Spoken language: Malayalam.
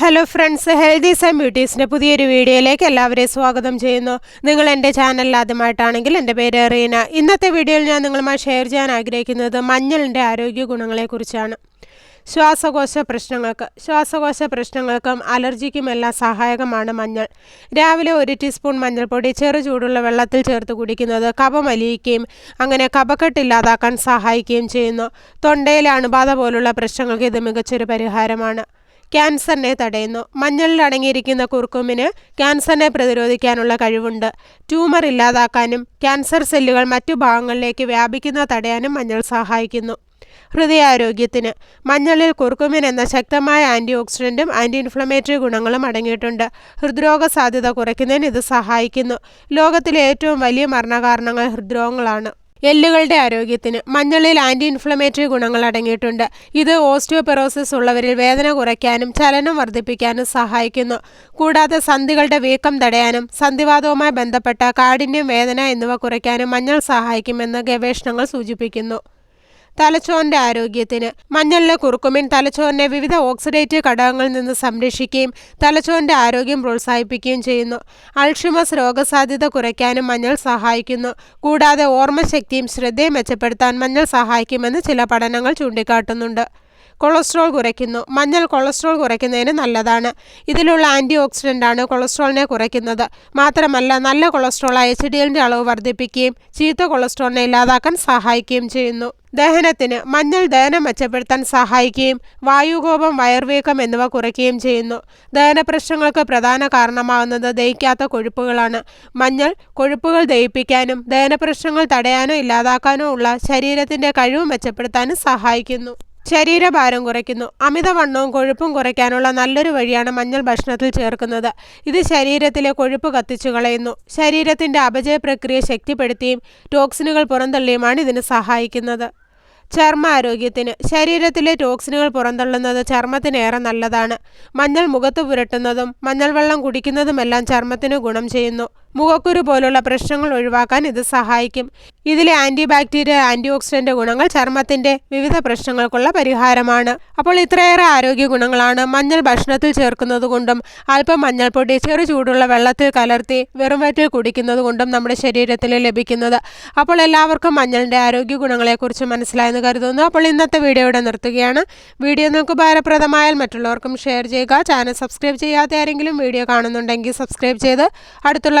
ഹലോ ഫ്രണ്ട്സ് ഹെൽത്തീസ് ആൻഡ് ബ്യൂട്ടീസിന്റെ പുതിയൊരു വീഡിയോയിലേക്ക് എല്ലാവരെയും സ്വാഗതം ചെയ്യുന്നു. നിങ്ങൾ എന്റെ ചാനലിൽ ആദ്യമായിട്ടാണെങ്കിൽ എന്റെ പേര് റീന. ഇന്നത്തെ വീഡിയോയിൽ ഞാൻ നിങ്ങളുമായി ഷെയർ ചെയ്യാൻ ആഗ്രഹിക്കുന്നത് മഞ്ഞളിന്റെ ആരോഗ്യ ഗുണങ്ങളെക്കുറിച്ചാണ് ശ്വാസകോശ പ്രശ്നങ്ങൾക്ക് ശ്വാസകോശ പ്രശ്നങ്ങൾക്കും അലർജിക്കുമെല്ലാം സഹായകമാണ് മഞ്ഞൾ. രാവിലെ ഒരു ടീസ്പൂൺ മഞ്ഞൾപ്പൊടി ചെറു ചൂടുള്ള വെള്ളത്തിൽ ചേർത്ത് കുടിക്കുന്നത് കഫം അലിയിക്കുകയും അങ്ങനെ കഫക്കെട്ടില്ലാതാക്കാൻ സഹായിക്കുകയും ചെയ്യുന്നു. തൊണ്ടയിലെ അണുബാധ പോലുള്ള പ്രശ്നങ്ങൾക്ക് ഇത് മികച്ചൊരു പരിഹാരമാണ്. ക്യാൻസറിനെ തടയുന്നു. മഞ്ഞളിൽ അടങ്ങിയിരിക്കുന്ന കുർക്കുമിന് ക്യാൻസറിനെ പ്രതിരോധിക്കാനുള്ള കഴിവുണ്ട്. ട്യൂമർ ഇല്ലാതാക്കാനും ക്യാൻസർ സെല്ലുകൾ മറ്റു ഭാഗങ്ങളിലേക്ക് വ്യാപിക്കുന്ന തടയാനും മഞ്ഞൾ സഹായിക്കുന്നു. ഹൃദയാരോഗ്യത്തിന് മഞ്ഞളിൽ കുർക്കുമിൻ എന്ന ശക്തമായ ആന്റി ഓക്സിഡന്റും ആന്റി ഇൻഫ്ലമേറ്ററി ഗുണങ്ങളും അടങ്ങിയിട്ടുണ്ട്. ഹൃദ്രോഗ സാധ്യത കുറയ്ക്കുന്നതിന് ഇത് സഹായിക്കുന്നു. ലോകത്തിലെ ഏറ്റവും വലിയ മരണകാരണങ്ങൾ ഹൃദ്രോഗങ്ങളാണ്. എല്ലുകളുടെ ആരോഗ്യത്തിന് മഞ്ഞളിൽ ആന്റി ഇൻഫ്ലമേറ്ററി ഗുണങ്ങൾ അടങ്ങിയിട്ടുണ്ട്. ഇത് ഓസ്റ്റിയോപെറോസിസ് ഉള്ളവരിൽ വേദന കുറയ്ക്കാനും ചലനം വർദ്ധിപ്പിക്കാനും സഹായിക്കുന്നു. കൂടാതെ സന്ധികളുടെ വീക്കം തടയാനും സന്ധിവാദവുമായി ബന്ധപ്പെട്ട കാഠിന്യം വേദന എന്നിവ കുറയ്ക്കാനും മഞ്ഞൾ സഹായിക്കുമെന്ന് ഗവേഷണങ്ങൾ സൂചിപ്പിക്കുന്നു. തലച്ചോറിന്റെ ആരോഗ്യത്തിന്. മഞ്ഞളിലെ കുർക്കുമിൻ തലച്ചോറിനെ വിവിധ ഓക്സിഡേറ്റീവ് ഘടകങ്ങളിൽ നിന്ന് സംരക്ഷിക്കുകയും തലച്ചോറിന്റെ ആരോഗ്യം പ്രോത്സാഹിപ്പിക്കുകയും ചെയ്യുന്നു. അൾഷിമസ് രോഗസാധ്യത കുറയ്ക്കാനും മഞ്ഞൾ സഹായിക്കുന്നു. കൂടാതെ ഓർമ്മശക്തിയും ശ്രദ്ധയും മെച്ചപ്പെടുത്താൻ മഞ്ഞൾ സഹായിക്കുമെന്ന് ചില പഠനങ്ങൾ ചൂണ്ടിക്കാട്ടുന്നുണ്ട്. കൊളസ്ട്രോൾ കുറയ്ക്കുന്നു. മഞ്ഞൾ കൊളസ്ട്രോൾ കുറയ്ക്കുന്നതിന് നല്ലതാണ്. ഇതിലുള്ള ആന്റി ഓക്സിഡന്റാണ് കൊളസ്ട്രോളിനെ കുറയ്ക്കുന്നത്. മാത്രമല്ല നല്ല കൊളസ്ട്രോൾ എച്ച് ഡി എല്ലിന്റെ അളവ് വർദ്ധിപ്പിക്കുകയും ചീത്ത കൊളസ്ട്രോളിനെ ഇല്ലാതാക്കാൻ സഹായിക്കുകയും ചെയ്യുന്നു. ദഹനത്തിന് മഞ്ഞൾ ദഹനം മെച്ചപ്പെടുത്താൻ സഹായിക്കുകയും വായുകോപം വയർവീക്കം എന്നിവ കുറയ്ക്കുകയും ചെയ്യുന്നു. ദഹന പ്രശ്നങ്ങൾക്ക് പ്രധാന കാരണമാകുന്നത് ദഹിക്കാത്ത കൊഴുപ്പുകളാണ്. മഞ്ഞൾ കൊഴുപ്പുകൾ ദഹിപ്പിക്കാനും ദഹന പ്രശ്നങ്ങൾ തടയാനോ ഇല്ലാതാക്കാനോ ഉള്ള ശരീരത്തിന്റെ കഴിവ് മെച്ചപ്പെടുത്താനും സഹായിക്കുന്നു. ശരീരഭാരം കുറയ്ക്കുന്നു. അമിതവണ്ണവും കൊഴുപ്പും കുറയ്ക്കാനുള്ള നല്ലൊരു വഴിയാണ് മഞ്ഞൾ ഭക്ഷണത്തിൽ ചേർക്കുന്നത്. ഇത് ശരീരത്തിലെ കൊഴുപ്പ് കത്തിച്ചു കളയുന്നു. ശരീരത്തിന്റെ അപചയ പ്രക്രിയ ശക്തിപ്പെടുത്തിയും ടോക്സിനുകൾ പുറന്തള്ളിയുമാണ് ഇതിന് സഹായിക്കുന്നത്. ചർമ്മ ആരോഗ്യത്തിന് ശരീരത്തിലെ ടോക്സിനുകൾ പുറന്തള്ളുന്നത് ചർമ്മത്തിനേറെ നല്ലതാണ്. മഞ്ഞൾ മുഖത്ത് പുരട്ടുന്നതും മഞ്ഞൾ വെള്ളം കുടിക്കുന്നതുമെല്ലാം ചർമ്മത്തിന് ഗുണം ചെയ്യുന്നു. മുഖക്കുരു പോലുള്ള പ്രശ്നങ്ങൾ ഒഴിവാക്കാൻ ഇത് സഹായിക്കും. ഇതിലെ ആന്റി ബാക്ടീരിയ ആന്റി ഓക്സിഡന്റ് ഗുണങ്ങൾ ചർമ്മത്തിന്റെ വിവിധ പ്രശ്നങ്ങൾക്കുള്ള പരിഹാരമാണ്. അപ്പോൾ ഇത്രയേറെ ആരോഗ്യ ഗുണങ്ങളാണ് മഞ്ഞൾ ഭക്ഷണത്തിൽ ചേർക്കുന്നത് കൊണ്ടും അല്പം മഞ്ഞൾപ്പൊടി ചെറു ചൂടുള്ള വെള്ളത്തിൽ കലർത്തി വെറും വയറ്റിൽ കുടിക്കുന്നത് കൊണ്ടും നമ്മുടെ ശരീരത്തിൽ ലഭിക്കുന്നത്. അപ്പോൾ എല്ലാവർക്കും മഞ്ഞളിന്റെ ആരോഗ്യ ഗുണങ്ങളെക്കുറിച്ച് മനസ്സിലായെന്ന് കരുതുന്നു. അപ്പോൾ ഇന്നത്തെ വീഡിയോ ഇവിടെ നിർത്തുകയാണ്. വീഡിയോ നിങ്ങൾക്ക് ഉപകാരപ്രദമായാൽ മറ്റുള്ളവർക്കും ഷെയർ ചെയ്യുക. ചാനൽ സബ്സ്ക്രൈബ് ചെയ്യാത്ത ആരെങ്കിലും വീഡിയോ കാണുന്നുണ്ടെങ്കിൽ സബ്സ്ക്രൈബ് ചെയ്ത് അടുത്തുള്ള